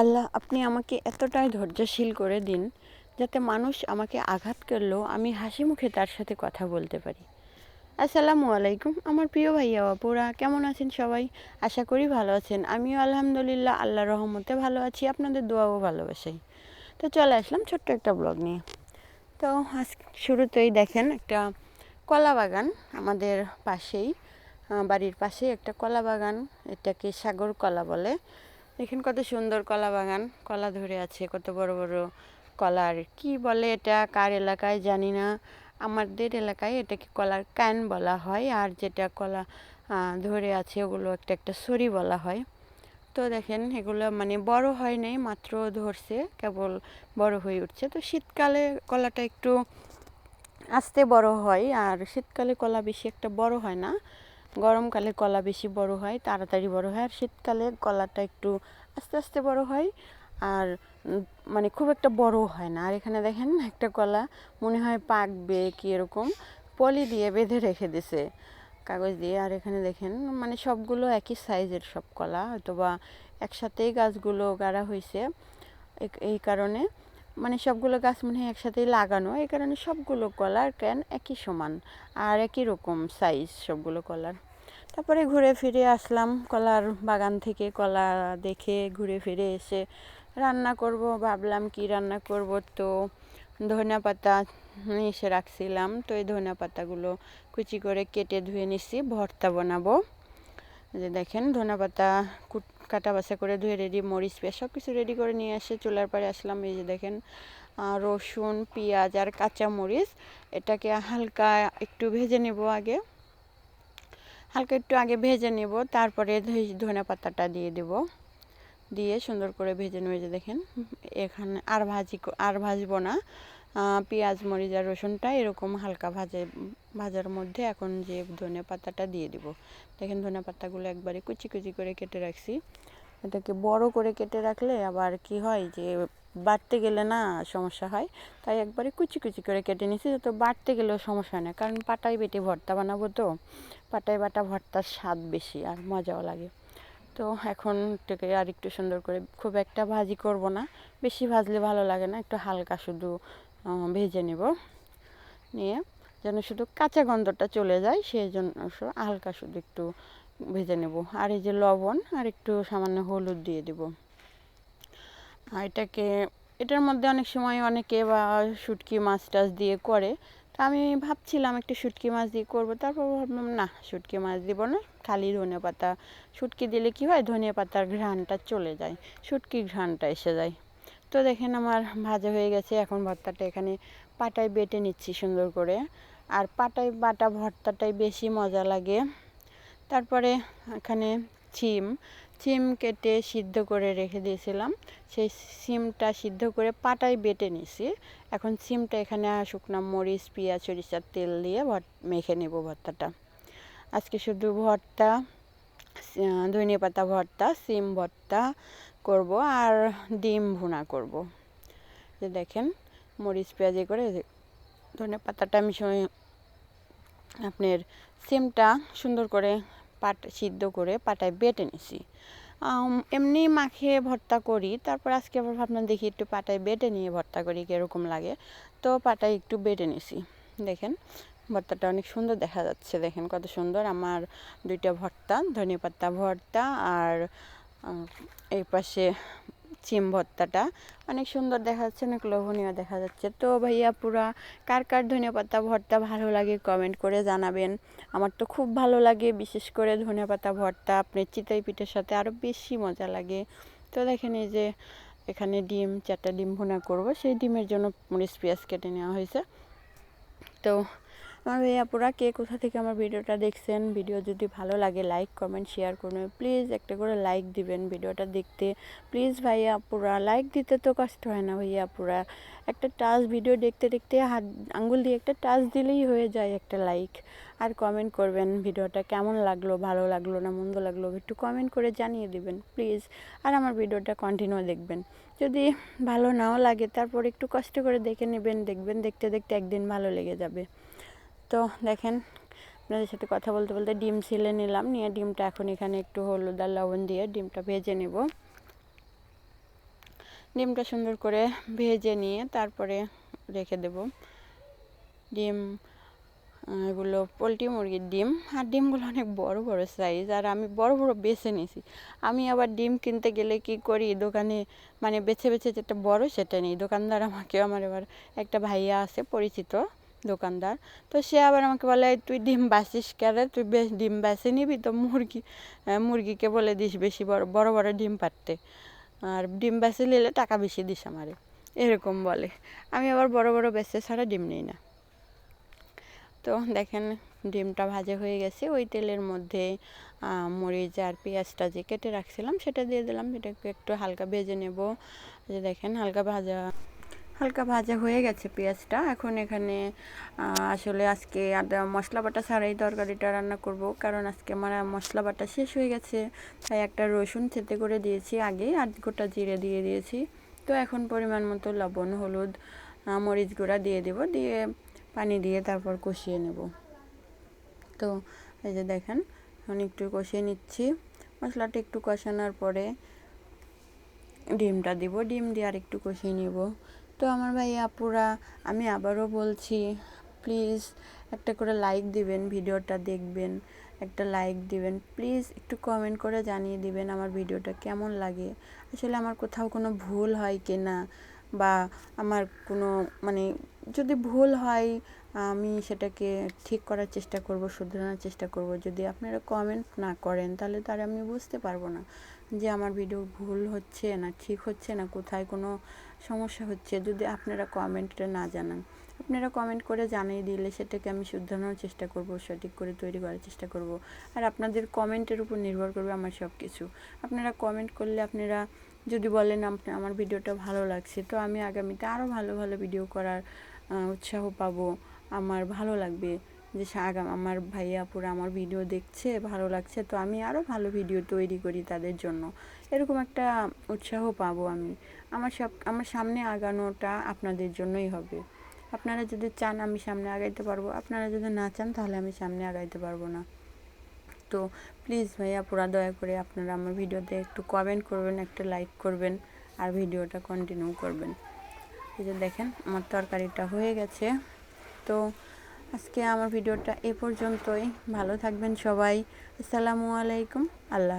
আল্লাহ, আপনি আমাকে এতটাই ধৈর্যশীল করে দিন যাতে মানুষ আমাকে আঘাত করলেও আমি হাসি মুখে তার সাথে কথা বলতে পারি। আসসালামু আলাইকুম, আমার প্রিয় ভাইয়া বাপুরা কেমন আছেন সবাই? আশা করি ভালো আছেন। আমিও আলহামদুলিল্লাহ আল্লাহ রহমতে ভালো আছি, আপনাদের দোয়াও ভালোবাসাই তো চলে আসলাম ছোট্ট একটা ব্লগ নিয়ে। তো আজ শুরুতেই দেখেন একটা কলা বাগান আমাদের পাশেই বাড়ির পাশেই একটা কলা বাগান, এটাকে সাগর কলা বলে। দেখেন কত সুন্দর কলা বাগান, কলা ধরে আছে, কত বড় বড় কলার কি বলে এটা, কার এলাকায় জানি না। আমাদের এলাকায় এটাকে কলার ক্যান বলা হয়, আর যেটা কলা ধরে আছে ওগুলো একটা একটা সরি বলা হয়। তো দেখেন এগুলো মানে বড় হয় নাই, মাত্র ধরছে, কেবল বড় হয়ে উঠছে। তো শীতকালে কলাটা একটু আস্তে বড় হয়, আর শীতকালে কলা বেশি একটা বড় হয় না। গরমকালে কলা বেশি বড় হয়, তাড়াতাড়ি বড় হয়, আর শীতকালে কলাটা একটু আস্তে আস্তে বড় হয়, আর মানে খুব একটা বড় হয় না। আর এখানে দেখেন একটা কলা মনে হয় পাকবে কি এরকম, পলি দিয়ে বেঁধে রেখে দিছে কাগজ দিয়ে। আর এখানে দেখেন মানে সবগুলো একই সাইজের সব কলা হয়তো বা একসাথেই গাছগুলো গাড়া হয়েছে এই কারণে মানে সবগুলো গাছ মনে হয় একসাথেই লাগানো, এই কারণে সবগুলো কলার ক্যান একই সমান, আর একই রকম সাইজ সবগুলো কলার। তারপরে ঘুরে ফিরে আসলাম কলার বাগান থেকে কলা দেখে ঘুরে ফিরে এসে রান্না করব, ভাবলাম কি রান্না করব তো ধনিয়া পাতা এসে রাখছিলাম। তো এই ধনিয়া পাতাগুলো কুচি করে কেটে ধুয়ে নিছি, ভর্তা বানাবো। যে দেখেন ধনিয়া পাতা কুট বাছা করে ধুয়ে রেডি মরিচ পেঁয়াজ সব কিছু রেডি করে নিয়ে এসে চুলার পরে আসলাম। এই যে দেখেন রসুন, পেঁয়াজ আর কাঁচা মরিচ, এটাকে হালকা একটু ভেজে নেব আগে। হালকা একটু আগে ভেজে নেব, তারপরে ধনে পাতাটা দিয়ে দেব। দিয়ে সুন্দর করে ভেজে নেবে দেখেন। এখানে আর ভাজি আর ভাজবো না। পেঁয়াজ, মরিচ আর রসুনটা এরকম হালকা ভাজে, ভাজার মধ্যে এখন যে ধনে পাতাটা দিয়ে দিব। দেখেন ধনে পাতাগুলো একবারে কুচি কুচি করে কেটে রাখছি। এটাকে বড় করে কেটে রাখলে আবার কি হয় যে বাড়তে গেলে না সমস্যা হয়। তাই একবারে কুচি কুচি করে কেটে নিছি তো বাড়তে গেলেও সমস্যা হয় না। কারণ পাটাই বেটে ভর্তা বানাবো তো পাটাই বাটা ভর্তার স্বাদ বেশি আর মজাও লাগে। তো এখন থেকে আর একটু সুন্দর করে খুব একটা ভাজি করব না, বেশি ভাজলে ভালো লাগে না, একটু হালকা শুধু ভেজে নেব। নিয়ে যেন শুধু কাঁচা গন্ধটা চলে যায়, সেই জন্য হালকা শুধু একটু ভেজে নেব। আর এই যে লবণ, আর একটু সামান্য হলুদ দিয়ে দেব। এটাকে, এটার মধ্যে অনেক সময় অনেকে বা শুটকি মাছ টাছ দিয়ে করে। তো আমি ভাবছিলাম একটু শুটকি মাছ দিয়ে করব, তারপর ভাবলাম, না, শুটকি মাছ দিব না, খালি ধনে পাতা। শুটকি দিলে কি হয়, ধনে পাতার ঘ্রাণটা চলে যায়, শুটকি ঘ্রাণটা এসে যায়। তো দেখেন আমার ভাজা হয়ে গেছে, এখন ভর্তাটা এখানে পাটায় বেটে নিচ্ছি সুন্দর করে। আর পাটায় বাটা ভর্তাটাই বেশি মজা লাগে। তারপরে এখানে সিম সিম কেটে সিদ্ধ করে রেখে দিয়েছিলাম। সেই সিমটা সিদ্ধ করে পাটায় বেটে নিছি। এখন সিমটা এখানে শুকনো মরিচ, পেঁয়াজ, সরিষার তেল দিয়ে মেখে নেব ভর্তাটা। আজকে শুধু ভর্তা ধনিয়া পাতা ভর্তা, সিম ভর্তা করব আর ডিম ভুনা করব। যে দেখেন মরিচ, পেঁয়াজে করে ধনে পাতাটা আমি আপনার সিমটা সুন্দর করে পাট সিদ্ধ করে পাটায় বেটে নিছি। এমনি মাখে ভর্তা করি, তারপর আজকে আবার ভাবলাম দেখি একটু পাটায় বেটে নিয়ে ভর্তা করি, কীরকম লাগে। তো পাটায় একটু বেটে নিছি। দেখেন, ভর্তাটা অনেক সুন্দর দেখা যাচ্ছে। দেখেন কত সুন্দর আমার দুইটা ভর্তা ধনে পাতা ভর্তা আর এই পাশে সিম ভর্তাটা। অনেক সুন্দর দেখা যাচ্ছে, অনেক লোভনীয় দেখা যাচ্ছে। তো ভাইয়া, পুরা কার কার ধনে পাতা ভর্তা ভালো লাগে কমেন্ট করে জানাবেন। আমার তো খুব ভালো লাগে, বিশেষ করে ধনে পাতা ভর্তা আপনার চিতাই পিঠের সাথে আরও বেশি মজা লাগে। তো দেখেন এই যে এখানে ডিম, চারটা ডিম ভুনা করব, সেই ডিমের জন্য মরিচ পেঁয়াজ কেটে নেওয়া হয়েছে। তো আমার ভাই আপুরা, কে কোথা থেকে আমার ভিডিওটা দেখছেন? ভিডিও যদি ভালো লাগে লাইক কমেন্ট শেয়ার করবেন প্লিজ একটা করে লাইক দিবেন ভিডিওটা দেখতে। প্লিজ ভাইয়া, আপুরা লাইক দিতে তো কষ্ট হয় না ভাইয়া, আপুরা। একটা টাচ ভিডিও দেখতে দেখতে হাত, আঙ্গুল দিয়ে একটা টাচ দিলেই হয়ে যায় একটা লাইক আর কমেন্ট করবেন ভিডিওটা কেমন লাগল, ভালো লাগল না মন্দ লাগল, একটু কমেন্ট করে জানিয়ে দিবেন প্লিজ আর আমার ভিডিওটা কন্টিনিউ দেখবেন। যদি ভালো নাও লাগে, তারপর একটু কষ্ট করে দেখে নেবেন, দেখবেন, দেখতে দেখতে একদিন ভালো লেগে যাবে। তো দেখেন, আপনাদের সাথে কথা বলতে বলতে ডিম ছিলে নিলাম, নিয়ে ডিমটা এখন এখানে একটু হলুদ আর লবণ দিয়ে ডিমটা ভেজে নেব। ডিমটা সুন্দর করে ভেজে নিয়ে তারপরে রেখে দেব। ডিম এগুলো পোলট্রি মুরগির ডিম, আর ডিমগুলো অনেক বড় বড় সাইজ আর আমি বড় বড় বেছে নিয়েছি আমি আবার ডিম কিনতে গেলে কি করি, দোকানে মানে বেছে বেছে যেটা বড় সেটা নিই। দোকানদার আমাকে আমার এবার একটা ভাইয়া আছে পরিচিত দোকানদার। তো সে আবার আমাকে বলে তুই ডিম বাসিস কেন? তুই বেশ ডিম বেছে নিবি তো মুরগি মুরগিকে বলে দিস বেশি বড় বড় বড় ডিম পারতে আর ডিম বেছে নিলে টাকা বেশি দিস আমারে। এরকম বলে। আমি আবার বড় বড় বেচে ছাড়া ডিম নিই না। তো দেখেন, ডিমটা ভাজা হয়ে গেছে। ওই তেলের মধ্যে মরিচ আর পেঁয়াজটা যে কেটে রাখছিলাম, সেটা দিয়ে দিলাম। এটাকে একটু হালকা ভেজে নেব। যে দেখেন, হালকা ভাজা হালকা ভাজা হয়ে গেছে পেঁয়াজটা। এখন এখানে আসলে আজকে আদা মশলা বাটা ছাড়াই তরকারিটা রান্না করব। কারণ আজকে আমার মশলা বাটা শেষ হয়ে গেছে। তাই একটা রসুন থেতে করে দিয়েছি আগে আর গোটা জিরে দিয়ে দিয়েছি। তো এখন পরিমাণ মতো লবণ, হলুদ মরিচ গুঁড়া দিয়ে দেব। দিয়ে পানি দিয়ে তারপর কষিয়ে নেব। তো এই যে দেখেন, এখন একটু কষিয়ে নিচ্ছি। মশলাটা একটু কষানোর পরে ডিমটা দিব। ডিম দিয়ে আর একটু কষিয়ে নিব। তো আমার ভাই আপুরা, আমি আবারও বলছি প্লিজ একটা করে লাইক দিবেন, ভিডিওটা দেখবেন, একটা লাইক দিবেন। প্লিজ একটু কমেন্ট করে জানিয়ে দিবেন আমার ভিডিওটা কেমন লাগে। আসলে আমার কোথাও কোনো ভুল হয় কি না? বা আমার কোনো মানে যদি ভুল হয়, আমি সেটাকে ঠিক করার চেষ্টা করব, শুধরানোর চেষ্টা করব। যদি আপনারা কমেন্ট না করেন, তাহলে তার আমি বুঝতে পারব না। যে আমার ভিডিও ভুল হচ্ছে না, ঠিক হচ্ছে না, কোথায় কোনো সমস্যা হচ্ছে, যদি আপনারা কমেন্টে না জানান। আপনারা কমেন্ট করে জানিয়ে দিলে সেটাকে আমি শুধরানোর চেষ্টা করব, সঠিক করে তৈরি করার চেষ্টা করব। আর আপনাদের কমেন্টের উপর নির্ভর করবে আমার সব কিছু আপনারা কমেন্ট করলে আপনারা যদি বলেন আপনি আমার ভিডিওটা ভালো লাগছে, তো আমি আগামীতে আরও ভালো ভালো ভিডিও করার উৎসাহ পাবো। আমার ভালো লাগবে। যে আগাম আমার ভাইয়া আপুরা আমার ভিডিও দেখছে, ভালো লাগছে, তো আমি আরও ভালো ভিডিও তৈরি করি তাদের জন্য। এরকম একটা উৎসাহ পাবো আমি। আমার সব, আমার সামনে আগানোটা আপনাদের জন্যই হবে। আপনারা যদি চান আমি সামনে আগাইতে পারব, আপনারা যদি না চান তাহলে আমি সামনে আগাইতে পারব না। তো প্লিজ ভাইয়া পুরা দয়া করে আপনারা আমার ভিডিওতে একটু কমেন্ট করবেন, একটা লাইক করবেন, আর ভিডিওটা কন্টিনিউ করবেন। এই যে দেখেন, আমার তরকারিটা হয়ে গেছে। তো আজকে আমার ভিডিওটা এ পর্যন্তই। ভালো থাকবেন সবাই। আসসালামু আলাইকুম। আল্লাহ।